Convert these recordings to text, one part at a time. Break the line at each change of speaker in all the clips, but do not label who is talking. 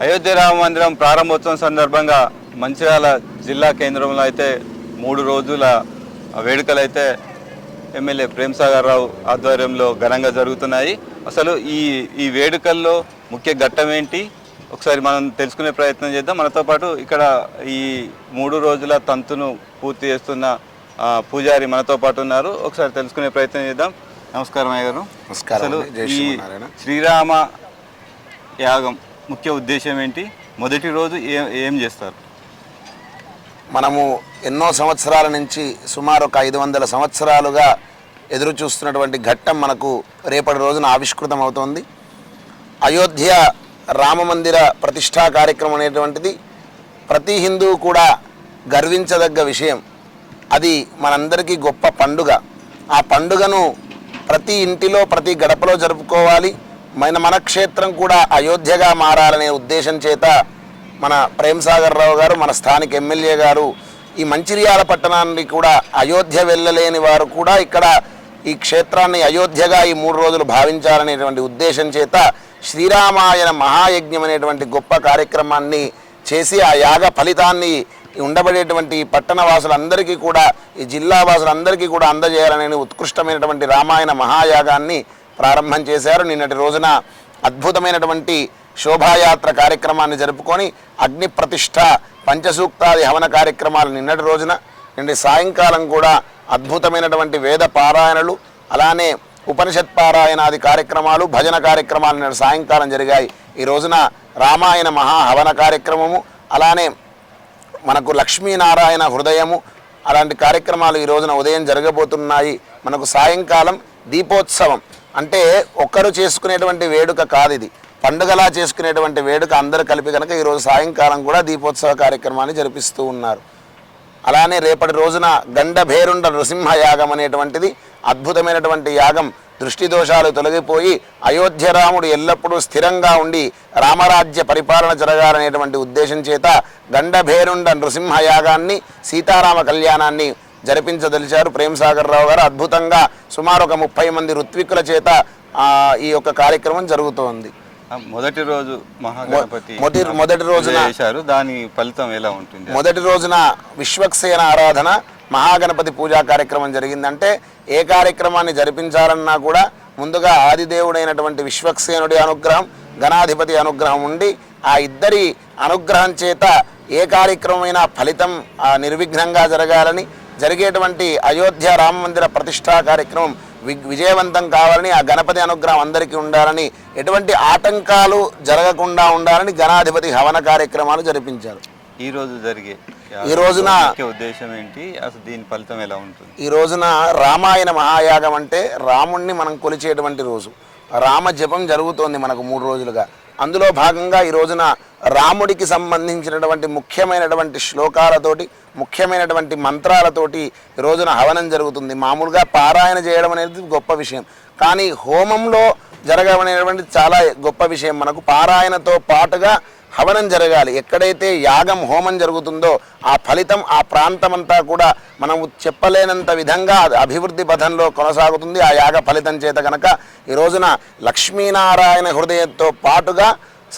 అయోధ్య రామ మందిరం ప్రారంభోత్సవం సందర్భంగా మంచిర్యాల జిల్లా కేంద్రంలో అయితే మూడు రోజుల వేడుకలు అయితే ఎమ్మెల్యే ప్రేమ్ సాగర్ రావు ఆధ్వర్యంలో ఘనంగా జరుగుతున్నాయి. అసలు ఈ ఈ వేడుకల్లో ముఖ్య ఘట్టం ఏంటి? ఒకసారి మనం తెలుసుకునే ప్రయత్నం చేద్దాం. మనతో పాటు ఇక్కడ ఈ మూడు రోజుల తంతును పూర్తి చేస్తున్న పూజారి మనతో పాటు ఉన్నారు. ఒకసారి తెలుసుకునే ప్రయత్నం చేద్దాం. నమస్కారం అయ్య గారు
నమస్కారం
అసలు ఈ. శ్రీరామ యాగం ముఖ్య ఉద్దేశం ఏంటి? మొదటి రోజు ఏ ఏం చేస్తారు?
మనము ఎన్నో సంవత్సరాల నుంచి సుమారు ఒక ఐదు వందల సంవత్సరాలుగా ఎదురు చూస్తున్నటువంటి ఘట్టం మనకు రేపటి రోజున ఆవిష్కృతం అవుతోంది అయోధ్య రామమందిర ప్రతిష్టా కార్యక్రమం అనేటువంటిది ప్రతి హిందువు కూడా గర్వించదగ్గ విషయం. అది మనందరికీ గొప్ప పండుగ. ఆ పండుగను ప్రతి ఇంటిలో ప్రతి గడపలో జరుపుకోవాలి. మన మన క్షేత్రం కూడా అయోధ్యగా మారాలనే ఉద్దేశం చేత మన ప్రేమ్సాగర్ రావు గారు మన స్థానిక ఎమ్మెల్యే గారు ఈ మంచిర్యాల పట్టణాన్ని కూడా అయోధ్య వెళ్ళలేని వారు కూడా ఇక్కడ ఈ క్షేత్రాన్ని అయోధ్యగా ఈ మూడు రోజులు భావించాలనేటువంటి ఉద్దేశం చేత శ్రీరామాయణ మహాయజ్ఞం అనేటువంటి గొప్ప కార్యక్రమాన్ని చేసి ఆ యాగ ఫలితాన్ని ఉండబడేటువంటి ఈ పట్టణ వాసులందరికీ కూడా ఈ జిల్లా వాసులందరికీ కూడా అందజేయాలనే ఉత్కృష్టమైనటువంటి రామాయణ మహాయాగాన్ని ప్రారంభం చేశారు. నిన్నటి రోజున అద్భుతమైనటువంటి శోభాయాత్ర కార్యక్రమాన్ని జరుపుకొని అగ్ని ప్రతిష్ట పంచసూక్తాది హవన కార్యక్రమాలు నిన్నటి రోజున నిన్న సాయంకాలం కూడా అద్భుతమైనటువంటి వేద పారాయణలు అలానే ఉపనిషత్ పారాయణాది కార్యక్రమాలు భజన కార్యక్రమాలు నిన్న సాయంకాలం జరిగాయి. ఈ రోజున రామాయణ మహా హవన కార్యక్రమము అలానే మనకు లక్ష్మీనారాయణ హృదయము అలాంటి కార్యక్రమాలు ఈ రోజున ఉదయం జరగబోతున్నాయి. మనకు సాయంకాలం దీపోత్సవం అంటే ఒక్కరు చేసుకునేటువంటి వేడుక కాదు ఇది పండుగలా చేసుకునేటువంటి వేడుక అందరు కలిపి కనుక ఈరోజు సాయంకాలం కూడా దీపోత్సవ కార్యక్రమాన్ని జరిపిస్తూ ఉన్నారు. అలానే రేపటి రోజున గండభేరుండ నృసింహ యాగం అనేటువంటిది అద్భుతమైనటువంటి యాగం దృష్టి దోషాలు తొలగిపోయి అయోధ్య రాముడు ఎల్లప్పుడూ స్థిరంగా ఉండి రామరాజ్య పరిపాలన జరగాలనేటువంటి ఉద్దేశం చేత గండభేరుండ నృసింహ యాగాన్ని సీతారామ కళ్యాణాన్ని జరిపించదలిచారు. ప్రేమ్ సాగర్ రావు గారు అద్భుతంగా సుమారు ఒక ముప్పై మంది ఋత్వికుల చేత ఆ, ఈ యొక్క కార్యక్రమం జరుగుతోంది.
మొదటి రోజు
మొదటి మొదటి రోజున
చేశారు. దాని ఫలితం ఎలా ఉంటుంది?
మొదటి రోజున విశ్వక్సేన ఆరాధన మహాగణపతి పూజా కార్యక్రమం జరిగిందంటే ఏ కార్యక్రమాన్ని జరిపించాలన్నా కూడా ముందుగా ఆదిదేవుడైనటువంటి విశ్వక్సేనుడి అనుగ్రహం గణాధిపతి అనుగ్రహం ఉండి ఆ ఇద్దరి అనుగ్రహం చేత ఏ కార్యక్రమమైనా ఫలితం నిర్విఘ్నంగా జరగాలని జరిగేటువంటి అయోధ్య రామ మందిర ప్రతిష్టా కార్యక్రమం విజయవంతం కావాలని ఆ గణపతి అనుగ్రహం అందరికీ ఉండాలని ఎటువంటి ఆటంకాలు జరగకుండా ఉండాలని గణాధిపతి హవన కార్యక్రమాలు జరిపించారు.
ఈ రోజు జరిగే
ఈ రోజున
ఉద్దేశం ఏంటి? అసలు దీని ఫలితం ఎలా ఉంటుంది?
ఈ రోజున రామాయణ మహాయాగం అంటే రాముణ్ణి మనం కొలిచేటువంటి రోజు. రామ జపం జరుగుతోంది మనకు మూడు రోజులుగా. అందులో భాగంగా ఈ రోజున రాముడికి సంబంధించినటువంటి ముఖ్యమైనటువంటి శ్లోకాలతోటి ముఖ్యమైనటువంటి మంత్రాలతోటి ఈ రోజున హవనం జరుగుతుంది. మామూలుగా పారాయణ చేయడం అనేది గొప్ప విషయం. కానీ హోమంలో జరగనేటువంటి చాలా గొప్ప విషయం. మనకు పారాయణతో పాటుగా హవనం జరగాలి. ఎక్కడైతే యాగం హోమం జరుగుతుందో ఆ ఫలితం ఆ ప్రాంతమంతా కూడా మనం చెప్పలేనంత విధంగా అభివృద్ధి పథంలో కొనసాగుతుంది. ఆ యాగ ఫలితం చేత కనుక ఈ రోజున లక్ష్మీనారాయణ హృదయంతో పాటుగా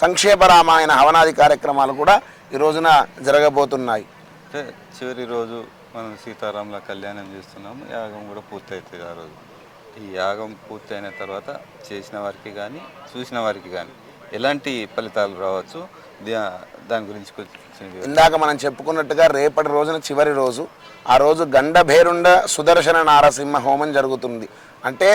సంక్షేప రామాయణ హవనాది కార్యక్రమాలు కూడా ఈ రోజున జరగబోతున్నాయి.
అంటే చివరి రోజు మనం సీతారాముల కళ్యాణం చేస్తున్నాము. యాగం కూడా పూర్తవుతుంది ఆ రోజు. ఈ యాగం పూర్తయిన తర్వాత చేసిన వారికి కానీ చూసిన వారికి కానీ ఎలాంటి ఫలితాలు రావచ్చు? దాని గురించి
ఇందాక మనం చెప్పుకున్నట్టుగా రేపటి రోజున చివరి రోజు ఆ రోజు గండభేరుండ సుదర్శన నారసింహ హోమం జరుగుతుంది. అంటే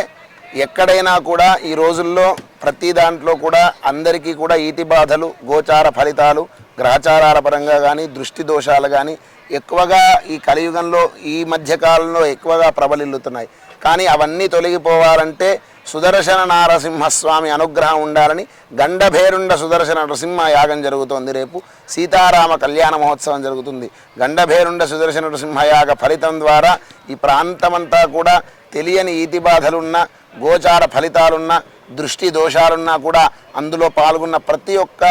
ఎక్కడైనా కూడా ఈ రోజుల్లో ప్రతి దాంట్లో కూడా అందరికీ కూడా ఈతి బాధలు గోచార ఫలితాలు గ్రహచారాల పరంగా కానీ దృష్టి దోషాలు కానీ ఎక్కువగా ఈ కలియుగంలో ఈ మధ్యకాలంలో ఎక్కువగా ప్రబలిల్లుతున్నాయి. కానీ అవన్నీ తొలగిపోవాలంటే సుదర్శన నారసింహస్వామి అనుగ్రహం ఉండాలని గండభేరుండ సుదర్శన నరసింహ యాగం జరుగుతోంది రేపు. సీతారామ కళ్యాణ మహోత్సవం జరుగుతుంది. గండభేరుండ సుదర్శన నరసింహయాగ ఫలితం ద్వారా ఈ ప్రాంతమంతా కూడా తెలియని ఈతి బాధలున్న గోచార ఫలితాలున్న దృష్టి దోషాలున్నా కూడా అందులో పాల్గొన్న ప్రతి ఒక్క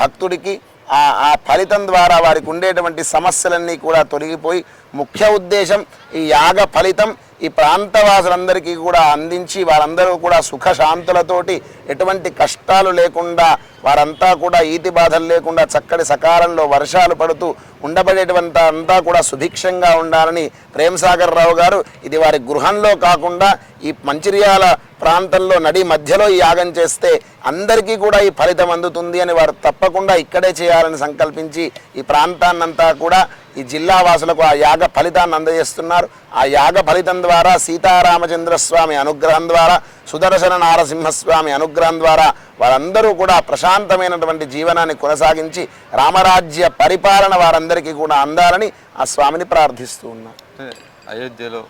భక్తుడికి ఆ ఆ ఫలితం ద్వారా వారికి ఉండేటువంటి సమస్యలన్నీ కూడా తొలగిపోయి ముఖ్య ఉద్దేశం ఈ యాగ ఫలితం ఈ ప్రాంతవాసులందరికీ కూడా అందించి వారందరూ కూడా సుఖశాంతులతోటి ఎటువంటి కష్టాలు లేకుండా వారంతా కూడా ఈతి బాధలు లేకుండా చక్కటి సకాలంలో వర్షాలు పడుతూ ఉండబడేటువంటి అంతా కూడా సుభిక్షంగా ఉండాలని ప్రేమసాగర్ రావు గారు ఇది వారి గృహంలో కాకుండా ఈ మంచిర్యాల ప్రాంతంలో నడి మధ్యలో ఈ యాగం చేస్తే అందరికీ కూడా ఈ ఫలితం అందుతుంది అని వారు తప్పకుండా ఇక్కడే చేయాలని సంకల్పించి ఈ ప్రాంతాన్నంతా కూడా ఈ జిల్లా వాసులకు ఆ యాగ ఫలితాన్ని అందజేస్తున్నారు. ఆ యాగ ఫలితం ద్వారా సీతారామచంద్రస్వామి అనుగ్రహం ద్వారా సుదర్శన నారసింహస్వామి అనుగ్రహం ద్వారా వారందరూ కూడా ప్రశాంతమైనటువంటి జీవనాన్ని కొనసాగించి రామరాజ్య పరిపాలన వారందరికీ కూడా అందాలని ఆ స్వామిని ప్రార్థిస్తూ ఉన్నారు
అయోధ్యలో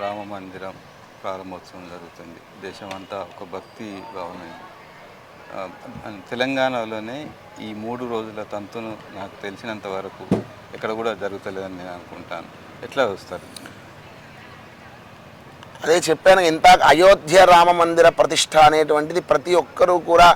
రామ మందిరం ప్రారంభోత్సవం జరుగుతుంది. దేశమంతా ఒక భక్తి భావన తెలంగాణలోనే ఈ మూడు రోజుల తంతును నాకు తెలిసినంత వరకు ఎక్కడ కూడా జరుగుతలేదని నేను అనుకుంటాను. ఎట్లా చూస్తారు?
అదే చెప్పాను ఇంత అయోధ్య రామ మందిర ప్రతిష్ట అనేటువంటిది ప్రతి ఒక్కరూ కూడా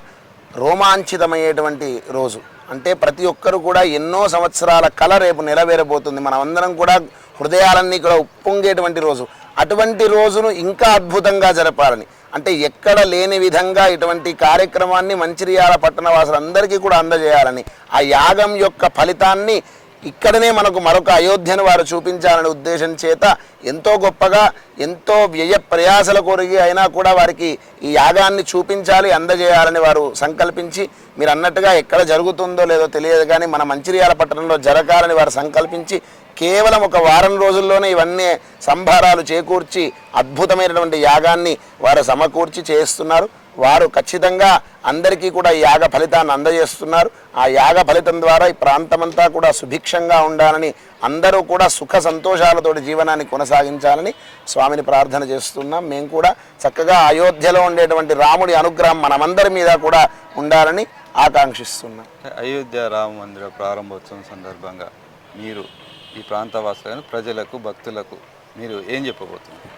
రోమాంచితమయ్యేటువంటి రోజు. అంటే ప్రతి ఒక్కరు కూడా ఎన్నో సంవత్సరాల కళ రేపు నెరవేరబోతుంది. మనమందరం కూడా హృదయాలన్నీ కూడా ఉప్పొంగేటువంటి రోజు. అటువంటి రోజును ఇంకా అద్భుతంగా జరపాలని. అంటే ఎక్కడ లేని విధంగా ఇటువంటి కార్యక్రమాన్ని మంచిర్యాల పట్టణ వాసులందరికీ కూడా అందజేయాలని ఆ యాగం యొక్క ఫలితాన్ని ఇక్కడనే మనకు మరొక అయోధ్యను వారు చూపించాలనే ఉద్దేశం చేత ఎంతో గొప్పగా ఎంతో వ్యయ ప్రయాసల కొరిగి అయినా కూడా వారికి ఈ యాగాన్ని చూపించాలి అందజేయాలని వారు సంకల్పించి మీరు అన్నట్టుగా ఎక్కడ జరుగుతుందో లేదో తెలియదు కానీ మన మంచిర్యాల పట్టణంలో జరగాలని వారు సంకల్పించి కేవలం ఒక వారం రోజుల్లోనే ఇవన్నీ సంభారాలు చేకూర్చి అద్భుతమైనటువంటి యాగాన్ని వారు సమకూర్చి చేస్తున్నారు. వారు ఖచ్చితంగా అందరికీ కూడా ఈ యాగ ఫలితాన్ని అందజేస్తున్నారు. ఆ యాగ ఫలితం ద్వారా ఈ ప్రాంతమంతా కూడా సుభిక్షంగా ఉండాలని అందరూ కూడా సుఖ సంతోషాలతోటి జీవనాన్ని కొనసాగించాలని స్వామిని ప్రార్థన చేస్తున్నాం. మేము కూడా చక్కగా అయోధ్యలో ఉండేటువంటి రాముడి అనుగ్రహం మనమందరి మీద కూడా ఉండాలని ఆకాంక్షిస్తున్నాం.
అయోధ్య రామ మందిర ప్రారంభోత్సవం సందర్భంగా మీరు ఈ ప్రాంతవాసులైన ప్రజలకు భక్తులకు మీరు ఏం చెప్పబోతున్నారు?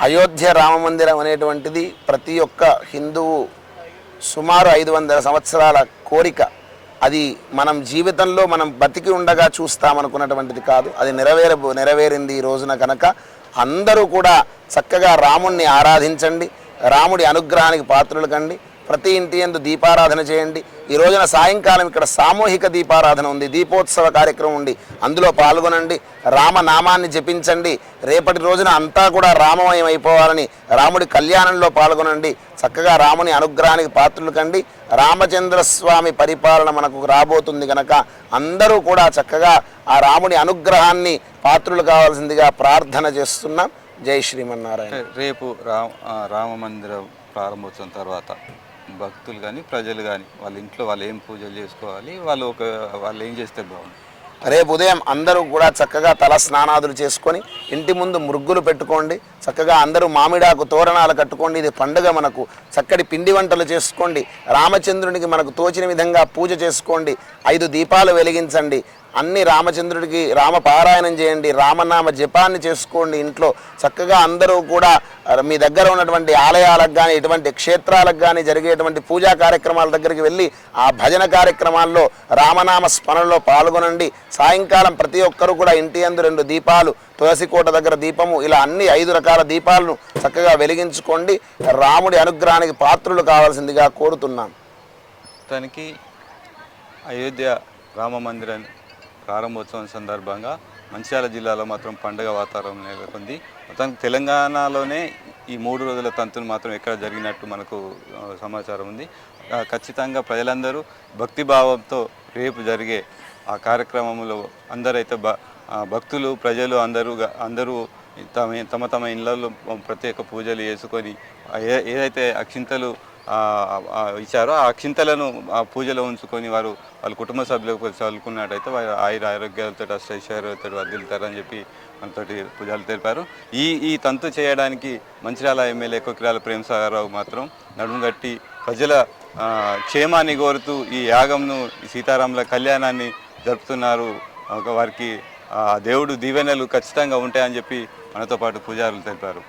అయోధ్య రామ మందిరం అనేటువంటిది ప్రతి ఒక్క హిందువు సుమారు ఐదు వందల సంవత్సరాల కోరిక. అది మనం జీవితంలో మనం బతికి ఉండగా చూస్తామనుకున్నటువంటిది కాదు. అది నెరవేర నెరవేరింది ఈ రోజున కనుక అందరూ కూడా చక్కగా రాముణ్ణి ఆరాధించండి. రాముడి అనుగ్రహానికి పాత్రులు కండి. ప్రతి ఇంటి ఎందు దీపారాధన చేయండి. ఈ రోజున సాయంకాలం ఇక్కడ సామూహిక దీపారాధన ఉంది. దీపోత్సవ కార్యక్రమం ఉంది. అందులో పాల్గొనండి. రామనామాన్ని జపించండి. రేపటి రోజున అంతా కూడా రామమయం అయిపోవాలని రాముడి కళ్యాణంలో పాల్గొనండి. చక్కగా రాముని అనుగ్రహానికి పాత్రులు కండి. రామచంద్ర స్వామి పరిపాలన మనకు రాబోతుంది కనుక అందరూ కూడా చక్కగా ఆ రాముడి అనుగ్రహాన్ని పాత్రులు కావాల్సిందిగా ప్రార్థన చేస్తున్నాం. జై శ్రీమన్నారాయణ.
రేపు రామ రామ మందిరం ప్రారంభోత్సవం తర్వాత భక్తులు కానీ ప్రజలు కానీ వాళ్ళ ఇంట్లో వాళ్ళు ఏం పూజలు చేసుకోవాలి వాళ్ళు ఒక వాళ్ళు ఏం చేస్తే బాగుంది
రేపు ఉదయం అందరూ కూడా చక్కగా తల స్నానాదులు చేసుకొని ఇంటి ముందు మృగ్గులు పెట్టుకోండి చక్కగా అందరూ మామిడాకు తోరణాలు కట్టుకోండి ఇది పండుగ మనకు. చక్కటి పిండి వంటలు చేసుకోండి రామచంద్రునికి మనకు తోచిన విధంగా పూజ చేసుకోండి ఐదు దీపాలు వెలిగించండి అన్ని రామచంద్రుడికి రామ పారాయణం చేయండి రామనామ జపాన్ని చేసుకోండి ఇంట్లో. చక్కగా అందరూ కూడా మీ దగ్గర ఉన్నటువంటి ఆలయాలకు కానీ ఇటువంటి క్షేత్రాలకు కానీ జరిగేటువంటి పూజా కార్యక్రమాల దగ్గరికి వెళ్ళి ఆ భజన కార్యక్రమాల్లో రామనామ స్మరణలో పాల్గొనండి. సాయంకాలం ప్రతి ఒక్కరూ కూడా ఇంటి అందు రెండు దీపాలు తులసి కోట దగ్గర దీపము ఇలా అన్ని ఐదు రకాల దీపాలను చక్కగా వెలిగించుకోండి. రాముడి అనుగ్రహానికి పాత్రులు కావాల్సిందిగా కోరుతున్నాం.
తనకి అయోధ్య రామ మందిరాన్ని ప్రారంభోత్సవం సందర్భంగా మంచిర్యాల జిల్లాలో మాత్రం పండుగ వాతావరణం నెలకొంది. మొత్తానికి తెలంగాణలోనే ఈ మూడు రోజుల తంతులు మాత్రం ఎక్కడ జరిగినట్టు మనకు సమాచారం ఉంది. ఖచ్చితంగా ప్రజలందరూ భక్తిభావంతో రేపు జరిగే ఆ కార్యక్రమంలో అందరైతే భక్తులు ప్రజలు అందరూ అందరూ తమ తమ తమ ఇళ్ళలో ప్రత్యేక పూజలు చేసుకొని ఏ- ఏదైతే అక్షింతలు ఇచ్చారో. ఆ చింతలను ఆ పూజలో ఉంచుకొని వారు వాళ్ళ కుటుంబ సభ్యులకు చదువుకున్నట్టయితే వారి ఆయుర ఆరోగ్యాలతో అష్టైశ్వర్యాలతో వర్ధిల్తారని చెప్పి మనతోటి పూజలు తెలిపారు. ఈ ఈ తంతు చేయడానికి మంచిర్యాల ఎమ్మెల్యే కొకిరాల ప్రేమసాగరరావు మాత్రం నడుము కట్టి ప్రజల క్షేమాన్ని కోరుతూ ఈ యాగంను సీతారాముల కళ్యాణాన్ని జరుపుతున్నారు. ఒక వారికి దేవుడు దీవెనలు ఖచ్చితంగా ఉంటాయని చెప్పి మనతో పాటు పూజారులు తెలిపారు.